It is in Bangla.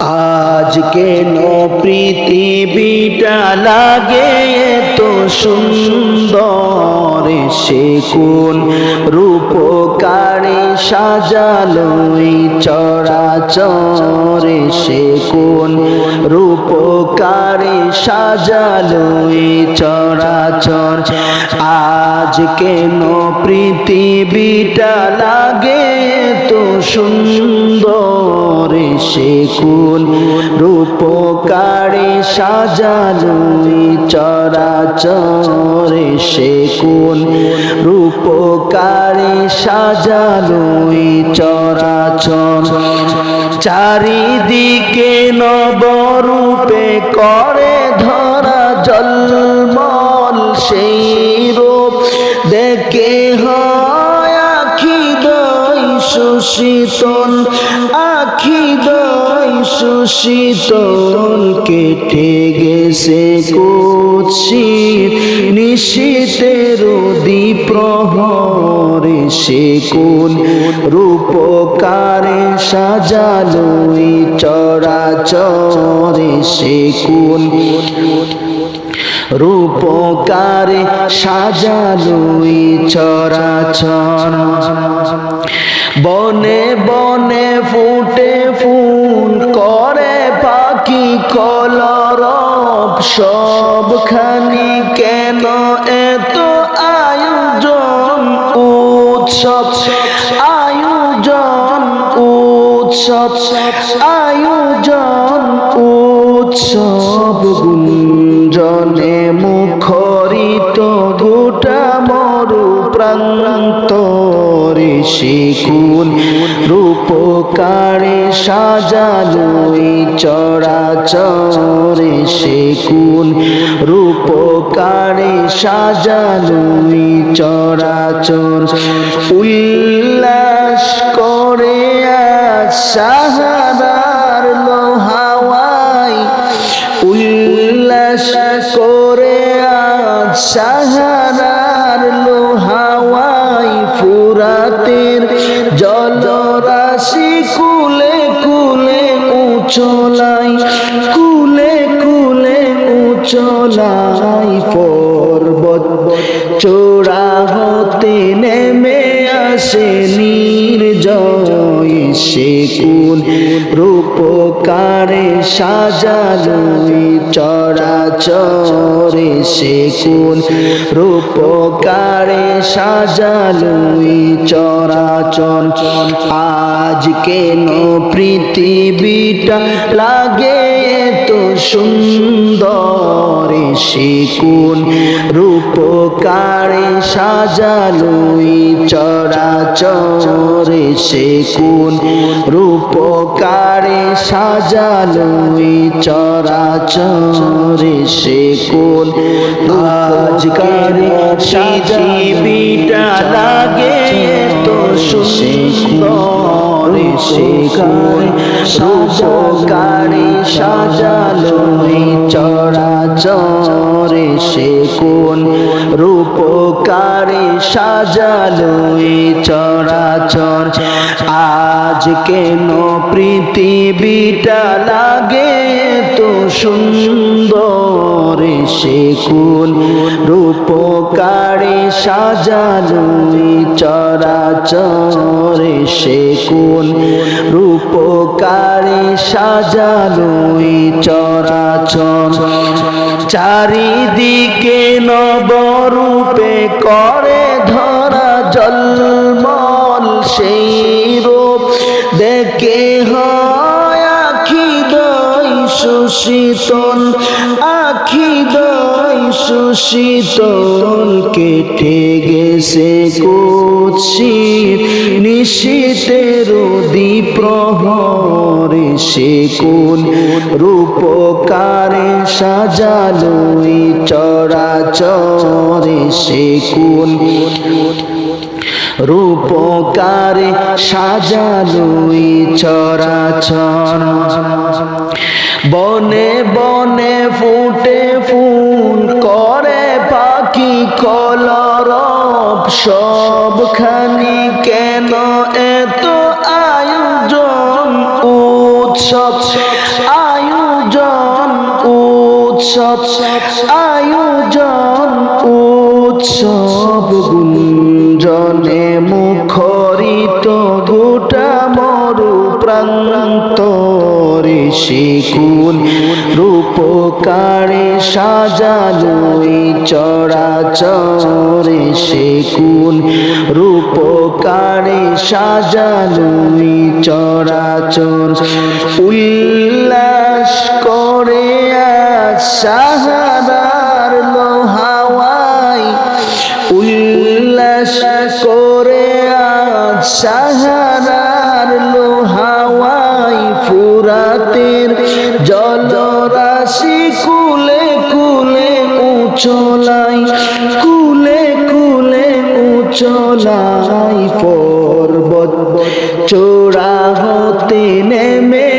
আজ কেন পৃথিবীটা লাগে তো সুন্দর। সে কোন রূপকারে এই চরাচরে। সে কোন রূপকারে সাজালো চরাচর। আজ কেন পৃথিবীটা লাগে তো সুন্দর। সে কোন রূপকারে সাজালো এই চরাচরে সে কোন রূপকারে সাজালো এই চরাচর। চারিদিকে নবরূপে করে ধরা জলমল সেই রূপ। সুশীতল আখি দই সুশীতল কেটে গেছে কুৎসিত। নিশীতের প্রহরে সে কোন রূপকারে সাজালো চরাচরে সে কোন রূপকারে সাজালো এই চরাচর। বনে বনে ফুটে ফুল করে পাখি কলরব। সবখানি কেন এত আয়োজন উৎসব? আয়োজন উৎসব আয়োজন উৎসব। গুঞ্জনে মরু প্রান্তরে শিকুন রূপকারে সাজালো এই চরাচরে শিকুন রূপকারে সাজালো এই চরাচর। উল্লাস করে আজ উচলাই কুলে কুলে উচলাই পর্বত। চোরা হতে নেমে আসে নির্জয় সে কোন রূপকারে এই চরাচরে সে কোন রূপকারে এই চরাচর আজ কেন পৃথিবীটা লাগে তো সুন্দর সে কোন রূপকারে এই চরাচরে সে কোন রূপকারে সাজালো চরাচরে? সে কোন আজকারে পৃথিবীটা লাগে? তো সুন্দর সে কোন রূপকারে সাজালো এই চরাচরে সে কোন রূপকারে সাজালো এই চরাচর আজ কেন পৃথিবীটা লাগে তো সুন্দর সে কোন রূপকারে সাজালো এই চরাচরে সে কোন রূপকারে সাজালো এই চরাচর। চারিদিকে নবরূপে করে ধরা জলমল সেই রূপ। দেখে হয় আখি দই সুশীতল, আখি দই সুশীতল কেটে গেছে কুৎসিত। নিশীতের প্রহরে সে কোন রূপকারে সাজালো এই চরাচরে সে কোন রূপকারে সাজালো এই চরাচর। বনে বনে ফুটে পাখি কলরব সবখানি কেন এত আয়োজন উৎসব? আয়োজন উৎসব? আয়োজন উৎসব গুঞ্জনে মুখরিত গোটা শিকুল রূপকারে সাজালুই চরাচরে শিকুল রূপকারে সাজালুই চরাচর উল্লাস করে আজ সাহারার লোহাওয়াই। উল্লাস করে সাহারার উচলাই কুলে কুলে উচলাই পর্বত। চোরা হতে নেমে